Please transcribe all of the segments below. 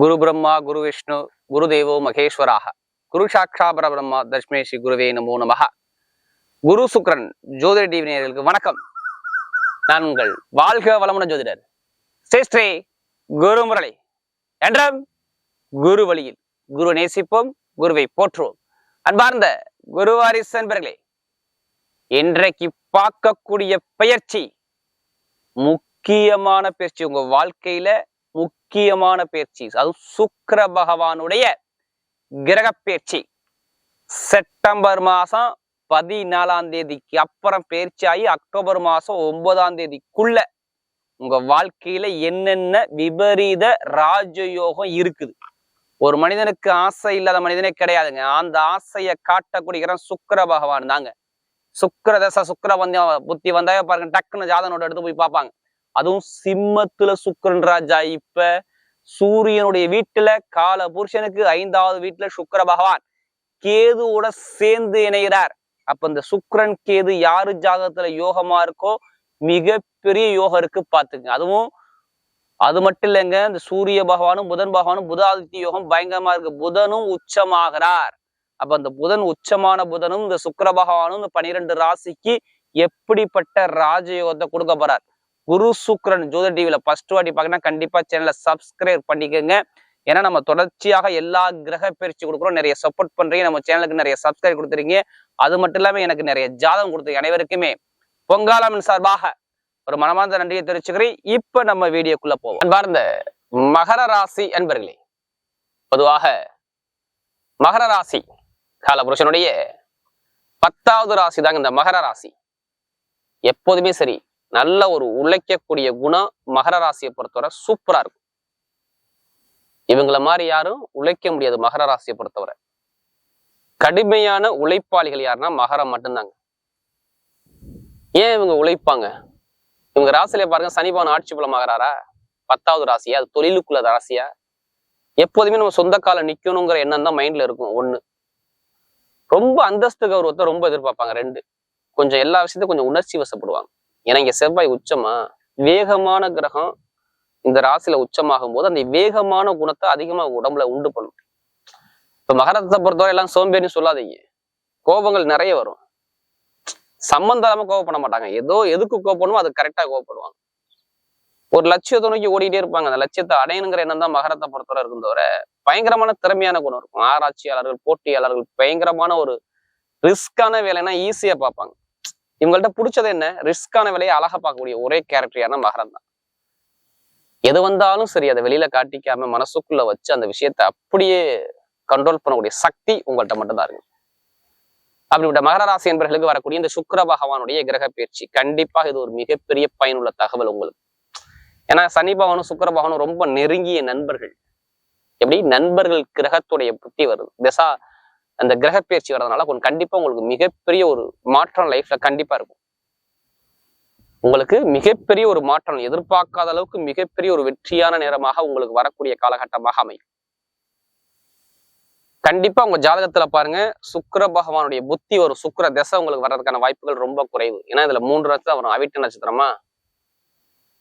குரு பிரம்மா குரு விஷ்ணு குரு தேவோ மகேஸ்வராக குரு சாட்சா பரபிரம்மா தஷ்மே ஸ்ரீ குருவே நமோ நமக குரு சுக்ரன் ஜோதிட டிவி நேயர்களுக்கு வணக்கம். நான் உங்கள் வாழ்க வளமுன ஜோதிடர் ஸ்ரீ குரு முரளி என்றும் குரு வழியில் குரு நேசிப்போம் குருவை போற்றுவோம். அன்பார்ந்த குருவாரிஸ் என்பர்களே இன்றைக்கு பார்க்கக்கூடிய பயிற்சி முக்கியமான பயிற்சி உங்க வாழ்க்கையில முக்கியமான பயிற்சி அது சுக்கர பகவானுடைய கிரக பயிற்சி செப்டம்பர் மாசம் பதினாலாம் தேதிக்கு அப்புறம் பயிற்சி ஆகி அக்டோபர் மாசம் ஒன்பதாம் தேதிக்குள்ள உங்க வாழ்க்கையில என்னென்ன விபரீத ராஜயோகம் இருக்குது? ஒரு மனிதனுக்கு ஆசை இல்லாத மனிதனே கிடையாதுங்க. அந்த ஆசையை காட்டக்கூடிய சுக்கர பகவான் தாங்க. சுக்கர தசை சுக்கர வந்த புத்தி வந்தாவே பாருங்க டக்குன்னு ஜாதனோட எடுத்து போய் பார்ப்பாங்க. அதுவும் சிம்மத்துல சுக்கரன் ராஜா. இப்ப சூரியனுடைய வீட்டுல கால புருஷனுக்கு ஐந்தாவது வீட்டுல சுக்கர பகவான். கேதுவோட சேர்ந்து இணைகிறார். அப்ப இந்த சுக்கரன் கேது யாரு ஜாதகத்துல யோகமா இருக்கோ மிகப்பெரிய யோகம் இருக்கு பாத்துங்க அதுவும் அது மட்டும் இல்லைங்க இந்த சூரிய பகவானும் புதன் பகவானும் புதாதித்ய யோகம் பயங்கரமா இருக்கு. புதனும் உச்சமாகிறார். அப்ப அந்த புதன் உச்சமான புதனும் இந்த சுக்கர பகவானும் இந்த பனிரெண்டு ராசிக்கு எப்படிப்பட்ட ராஜயோகத்தை கொடுக்க போறார்? குரு சுக்ரன் ஜோத டிவியில ஃபர்ஸ்ட் வாட்டி பார்க்கணும் கண்டிப்பா சேனலை சப்ஸ்கிரைப் பண்ணிக்கோங்க. ஏன்னா நம்ம தொடர்ச்சியாக எல்லா கிரக பயிற்சி கொடுக்குறோம். நிறைய சப்போர்ட் பண்றீங்க. நம்ம சேனலுக்கு நிறைய சப்ஸ்கிரைப் கொடுத்துறீங்க அது மட்டும் இல்லாம எனக்கு நிறைய ஜாதகம் கொடுத்துருங்க அனைவருக்குமே. பொங்காலமின் சார்பாக ஒரு மனமார்ந்த நன்றியை தெரிவிச்சுக்கிறேன். இப்ப நம்ம வீடியோக்குள்ள போவோம். அன்பார்ந்த மகர ராசி அன்பர்களே பொதுவாக மகர ராசி காலபுருஷனுடைய பத்தாவது ராசி தாங்க இந்த மகர ராசி. எப்போதுமே சரி நல்ல ஒரு உழைக்கக்கூடிய குணம் மகர ராசியை பொறுத்தவரை சூப்பரா இருக்கும். இவங்கள மாதிரி யாரும் உழைக்க முடியாது மகர ராசியை பொறுத்தவரை. கடுமையான உழைப்பாளிகள் யாருன்னா மகரம் மட்டும்தாங்க. ஏன் இவங்க உழைப்பாங்க? இவங்க ராசியில பாருங்க சனிபவன் ஆட்சி பலம் ஆகிறாரா? பத்தாவது ராசியா? அது தொழிலுக்குள்ள ராசியா? எப்போதுமே நம்ம சொந்த காலம் நிக்கணுங்கிற எண்ணம் தான் மைண்ட்ல இருக்கும் ஒண்ணு. ரொம்ப அந்தஸ்து கௌரவத்தை ரொம்ப எதிர்பார்ப்பாங்க ரெண்டு. கொஞ்சம் எல்லா விஷயத்தையும் கொஞ்சம் உணர்ச்சி வசப்படுவாங்க. ஏன்னா இங்க செவ்வாய் உச்சமா வேகமான கிரகம் இந்த ராசியில உச்சமாகும் போது அந்த வேகமான குணத்தை அதிகமா உடம்புல உண்டு பண்ணும். இப்ப மகரத்தை பொறுத்தவரை எல்லாம் சோம்பேறின்னு சொல்லாதீங்க. கோபங்கள் நிறைய வரும். சம்பந்தம் இல்லாம கோவப்பட மாட்டாங்க. ஏதோ எதுக்கு கோவப்படணுமோ அது கரெக்டா கோவப்படுவாங்க ஒரு லட்சியத்தை நோக்கி ஓடிட்டே இருப்பாங்க. அந்த லட்சியத்தை அடையணுங்கிற எண்ணம் தான் மகரத்தை பொறுத்தவரை இருக்கும் தவிர பயங்கரமான திறமையான குணம் இருக்கும். ஆராய்ச்சியாளர்கள் போட்டியாளர்கள் பயங்கரமான ஒரு ரிஸ்கான வேலைன்னா ஈஸியா பார்ப்பாங்க. இவங்கள்ட்ட பிடிச்சது என்ன? ரிஸ்கான விலையை அழகா பார்க்கக்கூடிய ஒரே கேரக்டர் மகரம் தான் எது வந்தாலும் சரி அதை வெளியில காட்டிக்காம மனசுக்குள்ள வச்சு அந்த விஷயத்தை அப்படியே கண்ட்ரோல் பண்ணக்கூடிய சக்தி உங்கள்கிட்ட மட்டும்தான் இருக்கு. அப்படிப்பட்ட மகர ராசி என்பர்களுக்கு வரக்கூடிய இந்த சுக்கர பகவானுடைய கிரக பயிற்சி கண்டிப்பாக இது ஒரு மிகப்பெரிய பயனுள்ள தகவல் உங்களுக்கு. ஏன்னா சனி பகவானும் சுக்கர பகவானும் ரொம்ப நெருங்கிய நண்பர்கள். எப்படி? நண்பர்கள் கிரகத்துடைய புத்தி வருது. திசா அந்த கிரக பயிற்சி வர்றதுனால கொஞ்சம் கண்டிப்பா உங்களுக்கு மிகப்பெரிய ஒரு மாற்றம் லைஃப்ல கண்டிப்பா இருக்கும். உங்களுக்கு மிகப்பெரிய ஒரு மாற்றம் எதிர்பார்க்காத அளவுக்கு மிகப்பெரிய ஒரு வெற்றியான நேரமாக உங்களுக்கு வரக்கூடிய காலகட்டமாக அமையும். கண்டிப்பா உங்க ஜாதகத்துல பாருங்க சுக்கர பகவானுடைய புத்தி ஒரு சுக்கர திசை உங்களுக்கு வர்றதுக்கான வாய்ப்புகள் ரொம்ப குறைவு. ஏன்னா இதுல மூன்று நட்சத்திரம் வரும். அவிட்ட நட்சத்திரமா?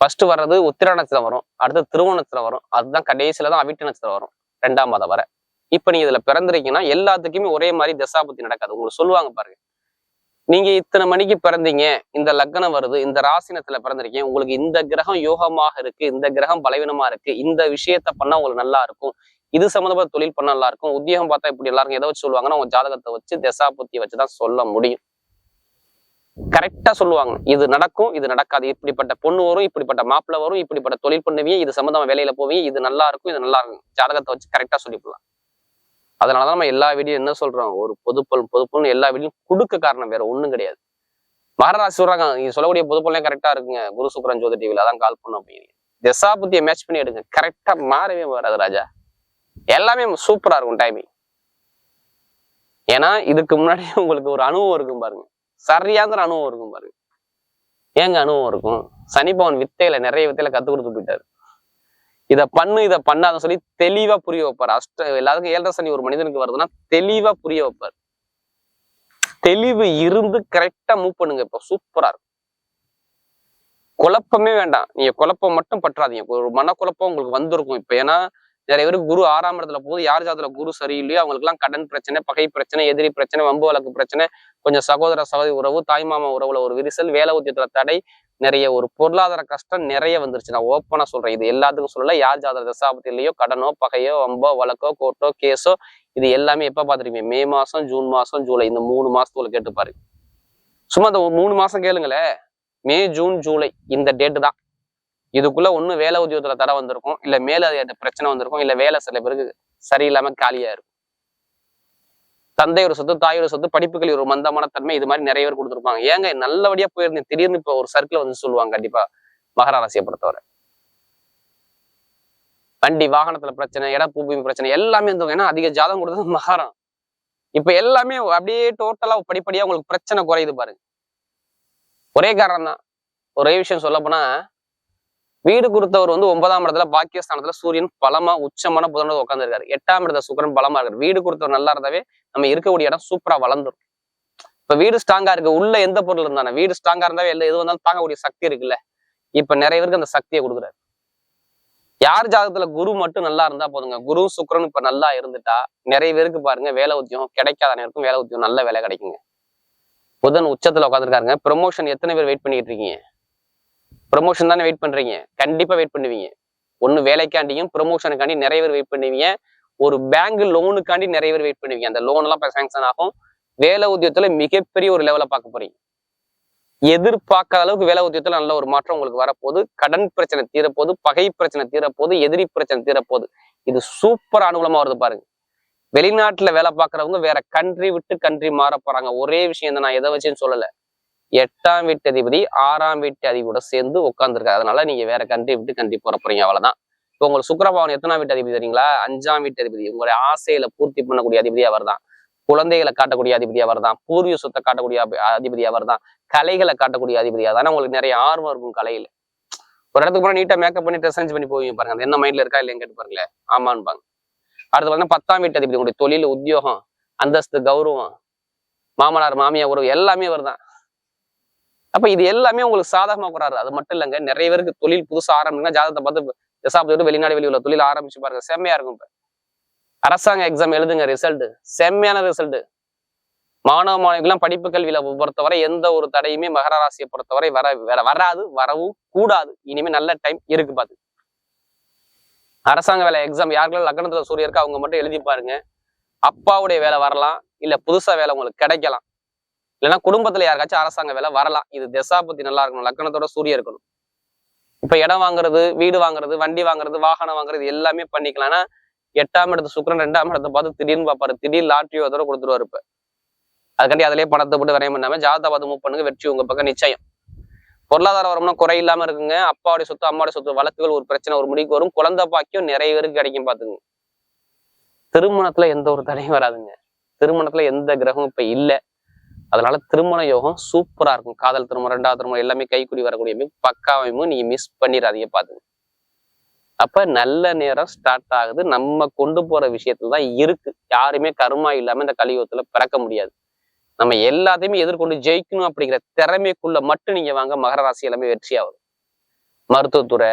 ஃபர்ஸ்ட் வர்றது உத்திர நட்சத்திரம் வரும். அடுத்து திருவோண வரும். அதுதான் கடைசியில தான் அவிட்ட நட்சத்திரம் வரும். ரெண்டாம் மாதம் வரை. இப்ப நீங்க இதுல பிறந்திருக்கீங்கன்னா எல்லாத்துக்குமே ஒரே மாதிரி தசாபத்தி நடக்காது. உங்களுக்கு சொல்லுவாங்க பாருங்க. நீங்க இத்தனை மணிக்கு பிறந்தீங்க இந்த லக்னம் வருது இந்த ராசினத்துல பிறந்திருக்கீங்க உங்களுக்கு இந்த கிரகம் யோகமாக இருக்கு இந்த கிரகம் பலவீனமா இருக்கு இந்த விஷயத்த பண்ணா உங்களுக்கு நல்லா இருக்கும் இது சம்மந்தப்பட்ட தொழில் பண்ண நல்லா இருக்கும் உத்தியோகம் பார்த்தா இப்படி எல்லாருக்கும் எதை வச்சு சொல்லுவாங்கன்னா உங்க ஜாதகத்தை வச்சு தசா வச்சுதான் சொல்ல முடியும். கரெக்டா சொல்லுவாங்க. இது நடக்கும் இது நடக்காது. இப்படிப்பட்ட பொண்ணு வரும் இப்படிப்பட்ட மாப்பிள்ள வரும் இப்படிப்பட்ட தொழில் பண்ணுவீங்க இது சம்மந்தமா வேலையில போவீங்க இது நல்லா இருக்கும் இது நல்லா இருக்கும். ஜாதகத்தை வச்சு கரெக்டா சொல்லிவிடலாம் அதனாலதான் நம்ம எல்லா வீடியும் என்ன சொல்றோம்? ஒரு பொதுப்பல் பொதுப்பல்னு எல்லா வீடியும் கொடுக்க காரணம் வேற ஒண்ணும் கிடையாது. மகராசி சொல்றாங்க நீங்க சொல்லக்கூடிய பொதுப்பல்லாம் கரெக்டா இருக்குங்க. குரு சுக்கரன் ஜோதி டிவியில் அதான் கால் பண்ணும் அப்படின்னு. திசா புத்தியை மேட்ச் பண்ணி எடுங்க. கரெக்டா மாறவே வராது ராஜா. எல்லாமே சூப்பரா இருக்கும் டைமிங் ஏன்னா இதுக்கு முன்னாடி உங்களுக்கு ஒரு அனுபவம் இருக்கும் பாருங்க. சரியான அனுபவம் இருக்கும் பாருங்க. ஏங்க அனுபவம் இருக்கும்? சனிபவன் வித்தையில நிறைய வித்தையில கத்து கொடுத்து போயிட்டாரு. இத பண்ணு இதை பண்ணாதுன்னு சொல்லி தெளிவா புரிய வைப்பார். அஷ்ட எல்லாருக்கும் ஏழரை சனி ஒரு மனிதனுக்கு வருதுன்னா தெளிவா புரிய வைப்பார். தெளிவு இருந்து கரெக்டா மூவ் பண்ணுங்க இப்ப. சூப்பரா இருக்கும். குழப்பமே வேண்டாம். நீங்க குழப்பம் மட்டும் பற்றாதீங்க. ஒரு மனக்குழப்பம் உங்களுக்கு வந்திருக்கும். இப்ப ஏன்னா நிறைய பேர் குரு ஆறாம் இடத்துல போகுது யார் ஜாதத்துல குரு சரியில்லையோ அவங்களுக்குலாம் கடன் பிரச்சனை பகை பிரச்சனை எதிரி பிரச்சனை வம்பு வழக்கு பிரச்சனை கொஞ்சம் சகோதர சகோதரி உறவு தாய்மாமா உறவுல ஒரு விரிசல் வேலை உத்தியத்துல தடை நிறைய ஒரு பொருளாதார கஷ்டம் நிறைய வந்துருச்சு. நான் ஓப்பனா சொல்றேன். இது எல்லாத்துக்கும் சொல்லல. யார் ஜாதக தசாபத்திலையோ கடனோ பகையோ வம்போ வழக்கோ கோர்ட்டோ கேஸோ இது எல்லாமே எப்ப பாத்துருக்கீங்க மே மாசம் ஜூன் மாசம் ஜூலை. இந்த மூணு மாசத்துக்குள்ள கேட்டு பாருங்க சும்மா இந்த மூணு மாசம் கேளுங்களேன் மே ஜூன் ஜூலை இந்த டேட்டு தான். இதுக்குள்ள ஒண்ணு வேலை உத்தியோகத்துல தடை வந்திருக்கும். இல்லை மேல பிரச்சனை வந்திருக்கும். இல்ல வேலை சில பேருக்கு சரியில்லாம காலியா இருக்கும் தந்தையோட சொத்து தாயோட சொத்து படிப்புகள் ஒரு மந்தமான தன்மை இது மாதிரி நிறைய பேர் கொடுத்துருப்பாங்க. ஏங்க நல்லபடியா போயிருந்தேன் திடீர்னு இப்ப ஒரு சர்க்கிள் வந்து சொல்லுவாங்க கண்டிப்பா மகர ராசியை பொறுத்தவரை. வண்டி வாகனத்துல பிரச்சனை இட பூமி பிரச்சனை எல்லாமே இருந்தவங்க ஏன்னா அதிக ஜாதகம் கொடுத்தது மகாரம். இப்ப எல்லாமே அப்படியே டோட்டலா படிப்படியா உங்களுக்கு பிரச்சனை குறையுது பாருங்க. ஒரே காரணம் தான் ஒரே விஷயம் சொல்ல போனா வீடு கொடுத்தவர் வந்து ஒன்பதாம் இடத்துல பாக்கியஸ்தானத்துல சூரியன் பலமா உச்சமான புதனோட உட்காந்துருக்காரு எட்டாம் இடத்துல சுக்கரன் பலமா இருக்காரு. வீடு கொடுத்தவர் நல்லா இருந்தாவே நம்ம இருக்கக்கூடிய இடம் சூப்பரா வளர்ந்துரும். இப்ப வீடு ஸ்ட்ராங்கா இருக்கு. உள்ள எந்த பொருள் இருந்தானே வீடு ஸ்ட்ராங்கா இருந்தாவே எல்லாம் எது வந்தாலும் தாங்கக்கூடிய சக்தி இருக்குல்ல? இப்ப நிறைய பேருக்கு அந்த சக்தியை கொடுக்குறாரு. யார் ஜாதகத்துல குரு மட்டும் நல்லா இருந்தா போதுங்க? குரு சுக்கரன் இப்ப நல்லா இருந்துட்டா நிறைய பேருக்கு பாருங்க வேலை உத்தியம் கிடைக்காத நேருக்கும் வேலை உத்தியம் நல்ல வேலை கிடைக்குங்க. புதன் உச்சத்துல உட்காந்துருக்காருங்க ப்ரொமோஷன் எத்தனை பேர் வெயிட் பண்ணிட்டு இருக்கீங்க? ப்ரொமோஷன் தானே வெயிட் பண்றீங்க. கண்டிப்பா வெயிட் பண்ணுவீங்க. ஒன்று வேலைக்காண்டியும் ப்ரொமோஷனுக்காண்டி நிறைய பேர் வெயிட் பண்ணுவீங்க. ஒரு பேங்க் லோனுக்காண்டி நிறைய பேர் வெயிட் பண்ணுவீங்க. அந்த லோன் எல்லாம் சேங்ஷன் ஆகும். வேலை உத்தியத்தில் மிகப்பெரிய ஒரு லெவலை பார்க்க போறீங்க. எதிர்பார்க்காத அளவுக்கு வேலை உத்தியத்தில் நல்ல ஒரு மாற்றம் உங்களுக்கு வரப்போகுது. கடன் பிரச்சனை தீரப்போது பகை பிரச்சனை தீரப்போது எதிரி பிரச்சனை தீரப்போகுது. இது சூப்பர் அனுகூலமா வருது பாருங்க. வெளிநாட்டுல வேலை பார்க்கறவங்க வேற கண்ட்ரி விட்டு கண்ட்ரி மாற போறாங்க. ஒரே விஷயம் தான் நான் எதை வச்சுன்னு சொல்லல. எட்டாம் வீட்டு அதிபதி ஆறாம் வீட்டு அதிபதியோட சேர்ந்து உட்காந்துருக்காரு அதனால நீங்க வேற கண்ட்ரி விட்டு கண்ட்ரி போற போறீங்க அவ்வளவுதான். இப்போ உங்களுக்கு சுக்கரபவன் எத்தனாம் வீட்டு அதிபதி தெரியுங்களா? அஞ்சாம் வீட்டு அதிபதி. உங்களுடைய ஆசையில பூர்த்தி பண்ணக்கூடிய அதிபதி அவர் தான் குழந்தைகளை காட்டக்கூடிய அதிபதி அவர் தான் பூர்வீக சொத்தை காட்டக்கூடிய அதிபதி அவர் தான் கலைகளை காட்டக்கூடிய அதிபதி அதான உங்களுக்கு நிறைய ஆர்வம் இருக்கும் கலையில. ஒரு இடத்துக்கு போனா நீட்டா மேக்கப் பண்ணி ட்ரெஸ் பண்ணி போவீங்க பாருங்க. அது என்ன மைண்ட்ல இருக்கா இல்லைன்னு கேட்டு பாருங்களேன். ஆமான்பாங்க. அடுத்து பாத்தீங்கன்னா பத்தாம் வீட்டு அதிபதி உங்களுடைய தொழில் உத்தியோகம் அந்தஸ்து கௌரவம் மாமனார் மாமியார் உறவு எல்லாமே வருதான் அப்ப இது எல்லாமே உங்களுக்கு சாதகமா கூறாரு அது மட்டும் இல்லைங்க நிறைய பேருக்கு தொழில் புதுசா ஆரம்பிங்கன்னா ஜாதகத்தை பார்த்து தசாப்தோடு வெளிநாடு வெளியுள்ள தொழில் ஆரம்பிச்சு பாருங்க செம்மையா இருக்கும் இப்ப. அரசாங்க எக்ஸாம் எழுதுங்க ரிசல்ட் செம்மையான ரிசல்ட் மாணவ மாணவிகள்லாம் படிப்பு கல்வியில பொறுத்தவரை எந்த ஒரு தடையுமே மகர ராசியை பொறுத்தவரை வர வராது வரவும் கூடாது. இனிமே நல்ல டைம் இருக்கு பாத்து. அரசாங்க வேலை எக்ஸாம் யாருக்கெல்லாம் லக்னத்துல சூரியன் இருக்கா அவங்க மட்டும் எழுதி பாருங்க. அப்பாவுடைய வேலை வரலாம் இல்ல புதுசா வேலை உங்களுக்கு கிடைக்கலாம். இல்லைன்னா குடும்பத்துல யாருக்காச்சும் அரசாங்க வேலை வரலாம். இது திசா பத்தி நல்லா இருக்கணும். லக்னத்தோட சூரிய இருக்கணும். இப்ப இடம் வாங்குறது வீடு வாங்குறது வண்டி வாங்குறது வாகனம் வாங்குறது எல்லாமே பண்ணிக்கலாம்னா எட்டாம் இடத்து சுக்கரன் ரெண்டாம் இடத்தை பார்த்து திடீர்னு பார்ப்பாரு. திடீர் லாட்ரியோ அதோட கொடுத்துருவாரு இப்ப. அதுக்காண்டி அதிலே பணத்தை போட்டு விரையம் பண்ணாம ஜாதா பார்த்து மூவ் பண்ணுங்க. வெற்றி உங்க பக்கம் நிச்சயம். பொருளாதார வரம்னா குறை இல்லாம இருக்குங்க. அப்பாவுடைய சொத்து அம்மாவுடைய சொத்து வழக்குகள் ஒரு பிரச்சனை ஒரு முடிவுக்கு வரும். குழந்தை பாக்கியம் நிறைய பேருக்கு கிடைக்கும் பாத்துங்க திருமணத்துல எந்த ஒரு தடையும் வராதுங்க. திருமணத்துல எந்த கிரகமும் இப்ப இல்ல. அதனால திருமண யோகம் சூப்பரா இருக்கும். காதல் திருமணம் ரெண்டாவது திருமணம் எல்லாமே கைக்குடி வரக்கூடிய பக்காவையும் நீங்க மிஸ் பண்ணிடாதீங்க பாத்துங்க. அப்ப நல்ல நேரம் ஸ்டார்ட் ஆகுது. நம்ம கொண்டு போற விஷயத்துல தான் இருக்கு. யாருமே கருமா இல்லாம இந்த கலியுகத்துல பிறக்க முடியாது. நம்ம எல்லாத்தையுமே எதிர்கொண்டு ஜெயிக்கணும் அப்படிங்கிற திறமைக்குள்ள மட்டும் நீங்க வாங்க மகர ராசி எல்லாமே வெற்றியாகும் மருத்துவத்துறை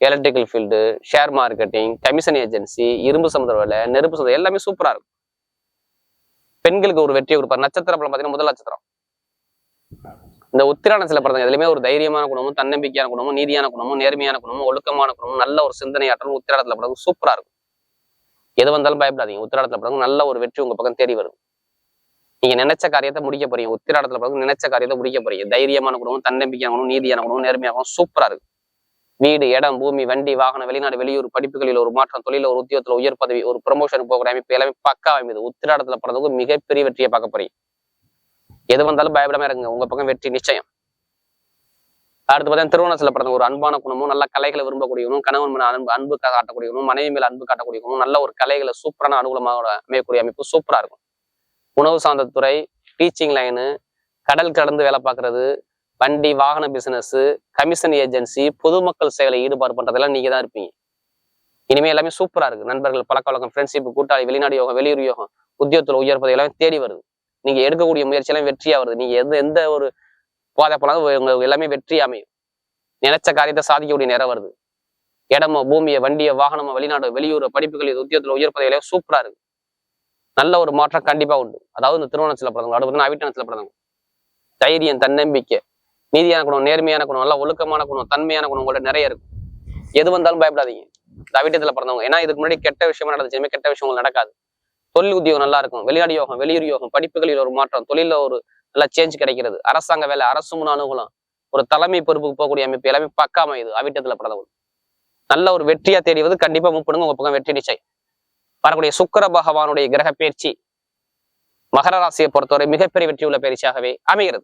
electrical field share marketing commission agency இரும்பு சமுதிர வேலை நெருப்பு சமுதிரம் எல்லாமே சூப்பரா இருக்கும். பெண்களுக்கு ஒரு வெற்றியை கொடுப்பார். நட்சத்திர பலம் பார்த்தீங்கன்னா முதல் நட்சத்திரம். இந்த உத்திராடத்துல பிறந்தவங்க எதுலையுமே ஒரு தைரியமான குணமும் தன்னம்பிக்கையான குணமும் நீதியான குணமும் நேர்மையான குணமும் ஒழுக்கமான குணமும் நல்ல ஒரு சிந்தனையாற்றலும் உத்திராடத்துல பிறகு சூப்பரா இருக்கும். எது வந்தாலும் பயப்படாதீங்க. உத்திராடத்துல பிறகு நல்ல ஒரு வெற்றி உங்க பக்கம் தேடி வரும் நீங்க நினைச்ச காரியத்தை முடிக்க போறீங்க. உத்திராடத்துல பிறகு நினைச்ச காரியத்தை முடிக்க போறீங்க. தைரியமான குணமும் தன்னம்பிக்கையான குணமும் நீதியான குணமும் நேர்மையாகவும் சூப்பரா இருக்கு வீடு இடம் பூமி வண்டி வாகனம் வெளிநாடு வெளியூர் படிப்புகளில் ஒரு மாற்றம் தொழில ஒரு உத்தியோகத்துல உயர் பதவி ஒரு ப்ரொமோஷன் போகிற அமைப்பு எல்லாமே பக்கா அமைது உத்திராடத்துல பிறந்தவங்க மிகப்பெரிய வெற்றியை பார்க்க போறீங்க. எது வந்தாலும் பயப்படாம இருங்க. உங்க பக்கம் வெற்றி நிச்சயம். அடுத்து பார்த்தீங்கன்னா திருவண்ணாமலை பிறந்த ஒரு அன்பான குணமும் நல்ல கலைகளை விரும்பக்கூடியவனும் கணவன் மேல அன்பு அன்பு காட்டக்கூடியவனும் மனைவி மேல அன்பு காட்டக்கூடியவனும் நல்ல ஒரு கலைகளை சூப்பரான அனுகூலமாக அமையக்கூடிய அமைப்பு சூப்பரா இருக்கும். உணவு சார்ந்த துறை டீச்சிங் லைனு கடல் கடந்து வேலை பார்க்கறது வண்டி வாகன பிசினஸ் கமிஷன் ஏஜென்சி பொதுமக்கள் செயலை ஈடுபாடு பண்றதெல்லாம் நீங்க தான் இருப்பீங்க. இனிமே எல்லாமே சூப்பரா இருக்கு. நண்பர்கள் பழக்க வழக்கம் ஃப்ரெண்ட்ஷிப் கூட்டாளி வெளிநாடு யோகம் வெளியூர் யோகம் உத்தியோகத்தில் உயர்ப்பது எல்லாமே தேடி வருது. நீங்க எடுக்கக்கூடிய முயற்சி எல்லாம் வெற்றியா வருது. நீங்க எந்த எந்த ஒரு பாதை போனாலும் உங்களுக்கு எல்லாமே வெற்றி அமையும். நினைச்ச காரியத்தை சாதிக்கக்கூடிய நேரம் வருது. இடமோ பூமியை வண்டியோ வாகனமோ வெளிநாடு வெளியூர் படிப்புகள் இது உத்தியோகத்தில் உயர் எல்லாமே சூப்பரா இருக்கு. நல்ல ஒரு மாற்றம் கண்டிப்பா உண்டு. அதாவது இந்த திருவண்ணத்தில் பிறந்தவங்க அடுத்து பார்த்தீங்கன்னா பிறந்தவங்க தைரியம் தன்னம்பிக்கை. நீதியான குணம் நேர்மையான குணம் நல்லா ஒழுக்கமான குணம் தன்மையான குணம் உங்கள்ட்ட நிறைய இருக்கும். எது வந்தாலும் பயப்படாதீங்க. தவிட்டத்தில் பிறந்தவங்க ஏன்னா இதுக்கு முன்னாடி கெட்ட விஷயமா நடந்துச்சுமே கெட்ட விஷயங்கள் நடக்காது. தொழில் உத்தியோகம் நல்லா இருக்கும் வெளிநாடு யோகம் வெளியூர் யோகம் படிப்புகளில் ஒரு மாற்றம் தொழிலில் ஒரு நல்ல சேஞ்ச் கிடைக்கிறது. அரசாங்க வேலை அரசு முன் அனுகூலம் ஒரு தலைமை பொறுப்புக்கு போகக்கூடிய அமைப்பு எல்லாமே பக்கா அமையுது அவிட்டத்தில் பிறந்தவங்க. நல்ல ஒரு வெற்றியா தேடிவது கண்டிப்பா முப்படுங்க உங்க பக்கம் வெற்றி நிச்சயம். வரக்கூடிய சுக்கர பகவானுடைய கிரக பயிற்சி மகர ராசியை பொறுத்தவரை மிகப்பெரிய வெற்றி உள்ள பயிற்சியாகவே அமைகிறது.